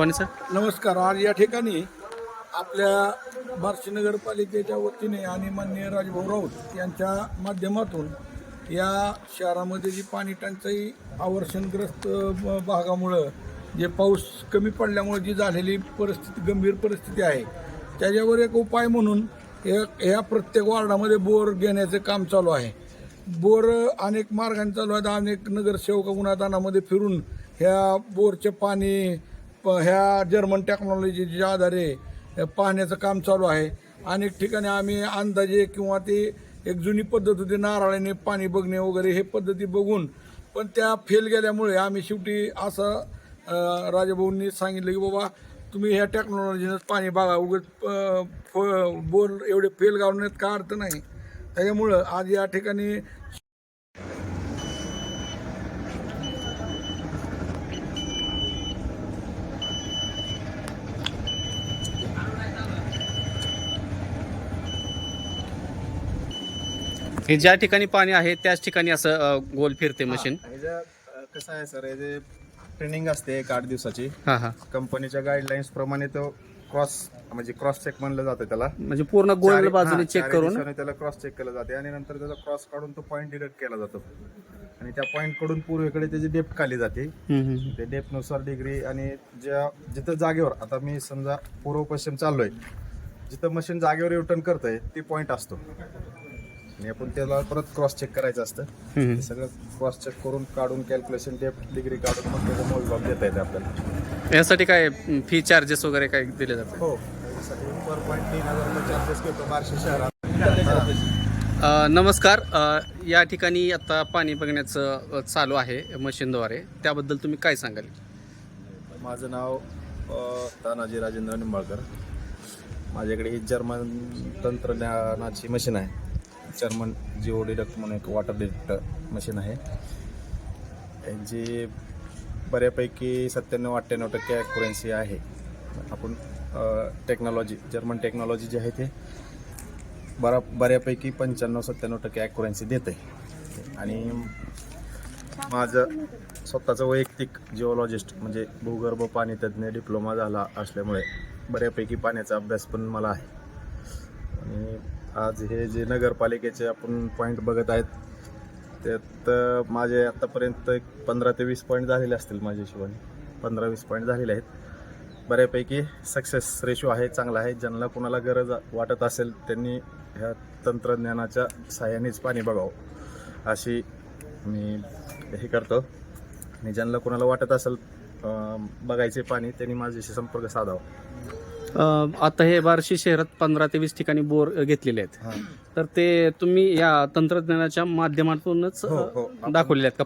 नावाने सर नमस्कार. आज या ठिकाणी आपल्या बार्शी नगरपालिकेच्या वतीने आणि माननीय राजभाऊ राऊत यांच्या माध्यमातून या शहरामध्ये जी पाणी टंचाई आवर्षणग्रस्त भागामुळं जे पाऊस कमी पडल्यामुळे जी झालेली परिस्थिती गंभीर परिस्थिती आहे त्याच्यावर एक उपाय म्हणून या ह्या प्रत्येक वार्डामध्ये बोर घेण्याचं काम चालू आहे. बोर अनेक मार्गाने चालू आहेत. अनेक नगरसेवक गुन्हादानामध्ये फिरून ह्या बोरचे पाणी ह्या जर्मन टेक्नॉलॉजीच्या आधारे पाहण्याचं काम चालू आहे. अनेक ठिकाणी आम्ही अंदाजे किंवा ते एक जुनी पद्धत होती नारळाने पाणी बघणे वगैरे हे पद्धती बघून पण त्या फेल गेल्यामुळे आम्ही शेवटी असं राजाभाऊंनी सांगितलं की बाबा तुम्ही ह्या टेक्नॉलॉजीनंच पाणी बघा उगत बोर एवढे फेल गावण्यात का अर्थ नाही. त्याच्यामुळं आज या ठिकाणी हे ज्या ठिकाणी पाणी आहे त्याच ठिकाणी असं गोल फिरते मशीन कसं आहे सर याचे ट्रेनिंग असते एक आठ दिवसाची हां हां. कंपनीच्या गाईडलाईन्स प्रमाणे तो क्रॉस म्हणजे क्रॉस चेक म्हणलं जातं त्याला. म्हणजे पूर्ण गोल चारी- बाजूने हा, चेक चारी करून? दिवसाने त्याला क्रॉस चेक केलं जाते आणि नंतर त्याचा क्रॉस काढून तो पॉईंट डिडक्ट केला जातो. आणि त्या पॉईंटकडून पूर्वेकडे त्याची डेप्थ खाली जाते. हम्म, हम्म. ते डेप्थनुसार डिग्री आणि ज्या जिथं जागेवर आता मी समजा पूर्व पश्चिम चाललोय जिथं मशीन जागेवर युटर्न करतंय ती पॉईंट असतो. आणि आपण त्याला परत क्रॉस चेक करायचं असतं. ते सगळं क्रॉस चेक करून काढून कॅल्क्युलेशन डेप्थ डिग्री काढून मग त्याचा मोजमाप देता येते आपल्याला. यासाठी काय फी चार्जेस वगैरे काय दिले जातात? हो. पर पॉईंट तीन हजार चार्जेस घेतो बार्शी शहरात. नमस्कार. या ठिकाणी आता पाणी बघण्याचं चालू आहे मशीनद्वारे. त्याबद्दल तुम्ही काय सांगाल? माझं नाव तानाजी राजेंद्र निंबाळकर. माझ्याकडे ही जर्मन तंत्रज्ञानाची मशीन आहे. जर्मन जिओ डिडक्ट म्हणून एक वॉटर डिडक्ट मशीन आहे. यांची बऱ्यापैकी सत्त्याण्णव अठ्ठ्याण्णव टक्के ॲक्युरन्सी आहे. आपण टेक्नॉलॉजी जर्मन टेक्नॉलॉजी जी आहे ते बरा बऱ्यापैकी पंच्याण्णव सत्त्याण्णव टक्के ॲक्युरन्सी देते. आणि माझं स्वतःचं वैयक्तिक जिओलॉजिस्ट म्हणजे भूगर्भ पाणीतज्ज्ञ डिप्लोमा झाला असल्यामुळे बऱ्यापैकी पाण्याचा अभ्यास पण मला आहे. आणि आज हे जे नगरपालिकेचे आपण पॉईंट बघत आहेत त्यात माझे आत्तापर्यंत एक पंधरा ते वीस पॉईंट झालेले असतील माझ्या हिशोबाने. पंधरा वीस पॉईंट झालेले आहेत. बऱ्यापैकी सक्सेस रेशो आहे चांगला आहे. ज्यांना कुणाला गरज वाटत असेल त्यांनी ह्या तंत्रज्ञानाच्या सहाय्यानेच पाणी बघावं. अशी मी हे करतो. आणि ज्यांना कुणाला वाटत असेल बघायचे पाणी त्यांनी माझ्याशी संपर्क साधावा. आता हे बार्शी शहरात पंधरा ते वीस ठिकाणी बोर घेतलेले आहेत. तर ते तुम्ही या तंत्रज्ञानाच्या माध्यमातूनच हो, हो. दाखवलेले आहेत का